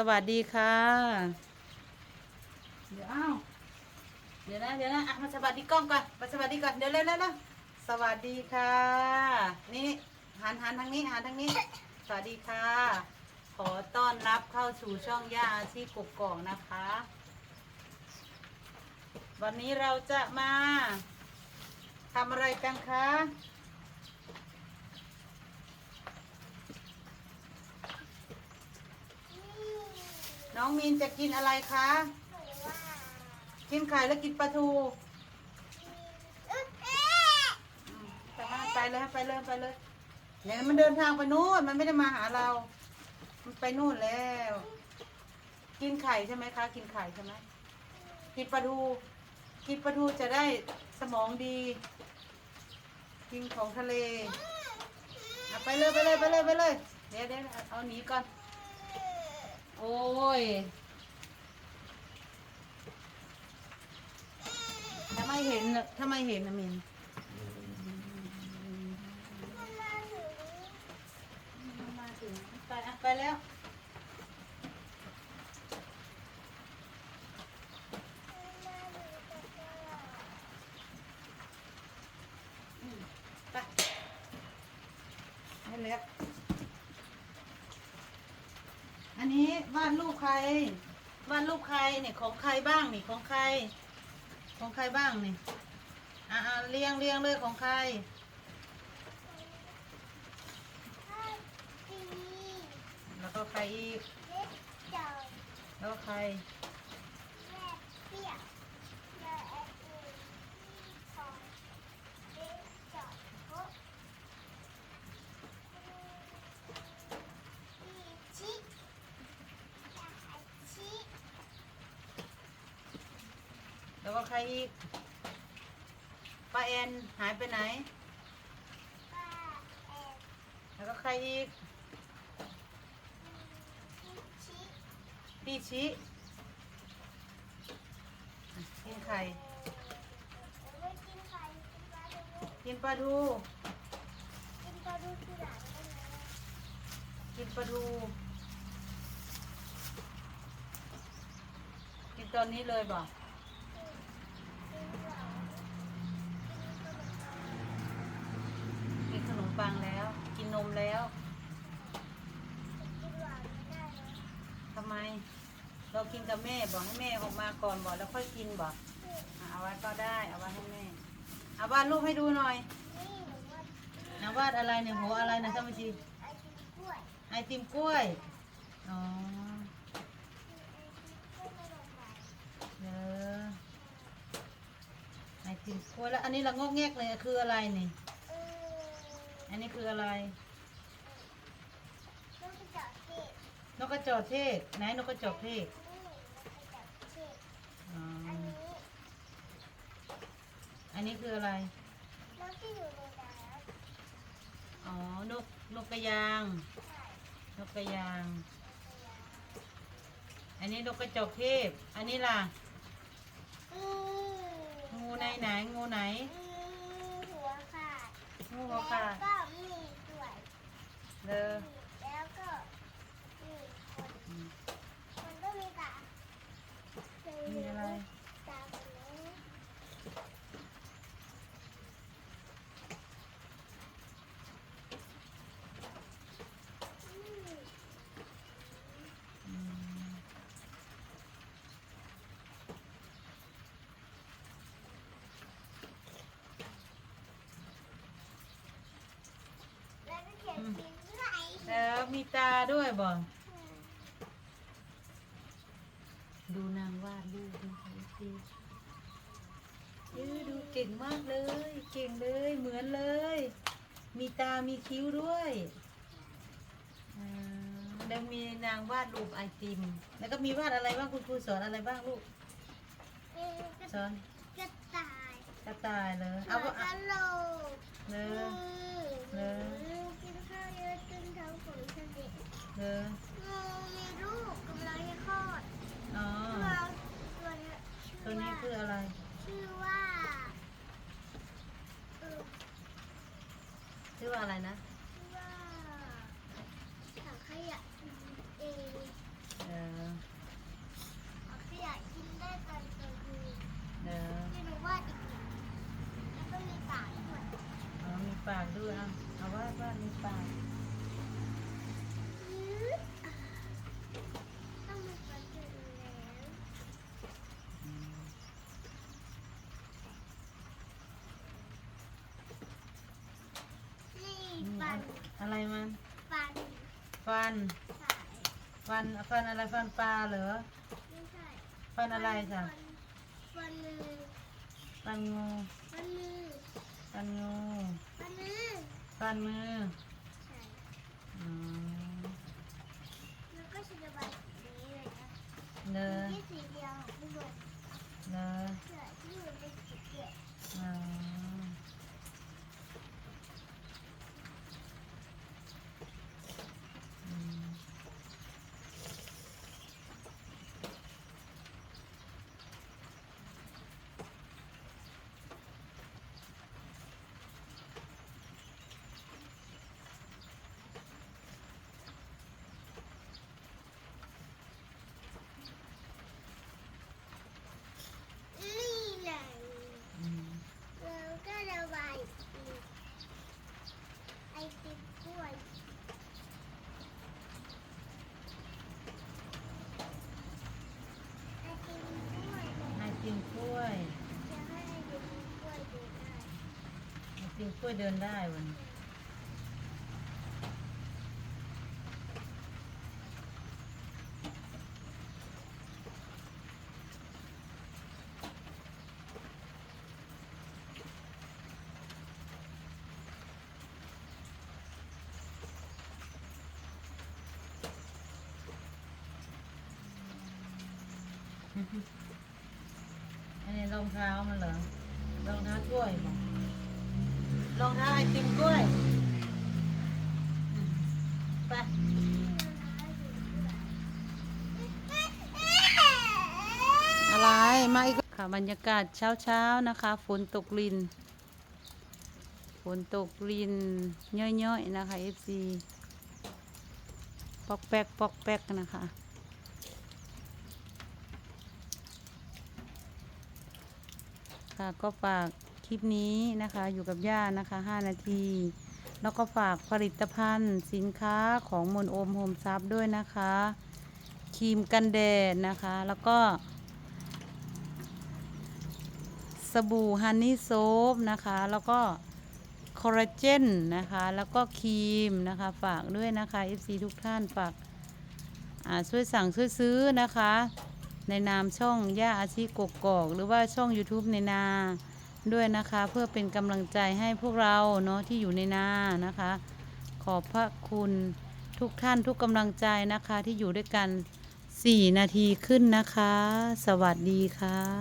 สวัสดีค่ะ เดี๋ยวอ้าวเดี๋ยวนะเดี๋ยวนะอะมาสวัสดีกล้องก่อนมาสวัสดีก่อนเดี๋ยวเร็วเร็วเร็วสวัสดีค่ะ นี่หันหันทางนี้หันทางนี้ สวัสดีค่ะ ขอต้อนรับเข้าสู่ช่องย่าอาชีพกกอกนะคะ วันนี้เราจะมาทำอะไรกันคะ น้องมีนจะกินอะไรคะ กินไข่แล้วกินปลาทูไปมาไปเลยไปเลยไปเลยเดี๋ยวมันเดินทางไปนู่น มันไม่ได้มาหาเรา มันไปนู่นแล้ว กินไข่ใช่ไหมคะ กินไข่ใช่ไหมกินปลาทู กินปลาทูจะได้สมองดี กินของทะเล ไปเลยไปเลยไปเลยไปเลย เดี๋ยวเดี๋ยวเอาหนีก่อน โอ้ยถ้าไม่เห็นน่ะถ้าไม่เห็นนะมินมาถึงไปอะไปแล้ว ไปให้แล้ว อันนี้วา ดรูปใครวาดรูปใครเนี่ยของใครบ้างนี่ของใคร ของใครบ้างนี่อ่าเรียงเรียงเลยของใครแล้วก็ใครอีกแล้วก็ใคร แล้วก็ ใครอีกป้าแอนหายไปไหน แล้วก็ใครอีก พี่ชิอะกินไข่ กินปลาทู กินปลาทูกินตอนนี้เลยบ่กินขนมปังแล้ว กินนมแล้ว ทำไม เรากินกับแม่บอกให้แม่ออกมาก่อนบอกแล้วค่อยกินบอกอะเอาไว้ก็ได้เอาไว้ให้แม่เอาวาดรูปให้ดูหน่อยนะวาดอะไรเนี่ยหัวอะไรนะท่านผู้ชมไอติมกล้วยอ๋อเออไอติมกล้วยแล้วอันนี้ละงอกแงกเลยคืออะไรนี่อันนี้คืออะไรนกกระจอกเทศไหนนกกระจอกเทศอ๋อ อันนี้คืออะไรอ๋อ นก นกกระยางนกกระยาง อันนี้นกกระจอกเทศอันนี้ล่ะงูในไหน งูไหนหัวขาดงูหัวขาดแล้วก็มีด้วยเด้อแล้วก็มีคนคนก็มีตามีอะไร ตาแบบนี้อืม อืม แล้วก็เขียนสีด้วย แล้ว มีตาด้วยบ่ดูนางวาดรูปดูเขาสิเออดูเก่งมากเลย เก่งเลย เหมือนเลย มีตามีคิ้วด้วยอ่าแล้วมีนางวาดรูปไอติม แล้วก็มีวาดอะไรบ้างคุณครูสอนอะไรบ้างลูกเอ๊ะกระสอนกระต่าย กระต่ายเลย เอาเอากว่าระโหลกเลมืยอเลมืย อะไรมัน ฟันฟันฟัน ฟันอะไร ฟันปลาเหรอ ไม่ใช่ฟันอะไรจ้ะฟันมือฟันงู ฟันมือฟันงู ฟันมือฟันมือ ใช่ อืม กล้วยเดินได้วันอันนี้รองเท้ามันเหรอรองเท้ากล้วยบอ กรองเท้าไอติมกล้วยอืมไป อะไร มาอีกค่ะบรรยากาศเช้าเช้านะคะ ฝนตกลิน ฝนตกลินย่อยๆ นะคะ FC ปอกแป๊กปอกแป๊กนะคะค่ะก็ฝาก คลิปนี้นะคะ อยู่กับย่านะคะ 5 นาที แล้วก็ฝากผลิตภัณฑ์สินค้าของมนโอมโฮมซับด้วยนะคะครีมกันแดดนะคะ แล้วก็ สบู่ฮันนี่โซฟนะคะ แล้วก็คอลลาเจนนะคะ แล้วก็ครีมนะคะ ฝากด้วยนะคะ FC ทุกท่านฝากช่วยสั่งช่วยซื้อนะคะ ในนามช่องย่าอาชีกกกอก หรือว่าช่อง YouTube ในนา ด้วยนะคะ เพื่อเป็นกำลังใจให้พวกเราเนาะที่อยู่ในนานะคะ ขอบพระคุณทุกท่านทุกกำลังใจนะคะที่อยู่ด้วยกัน 4 นาทีขึ้นนะคะ สวัสดีค่ะ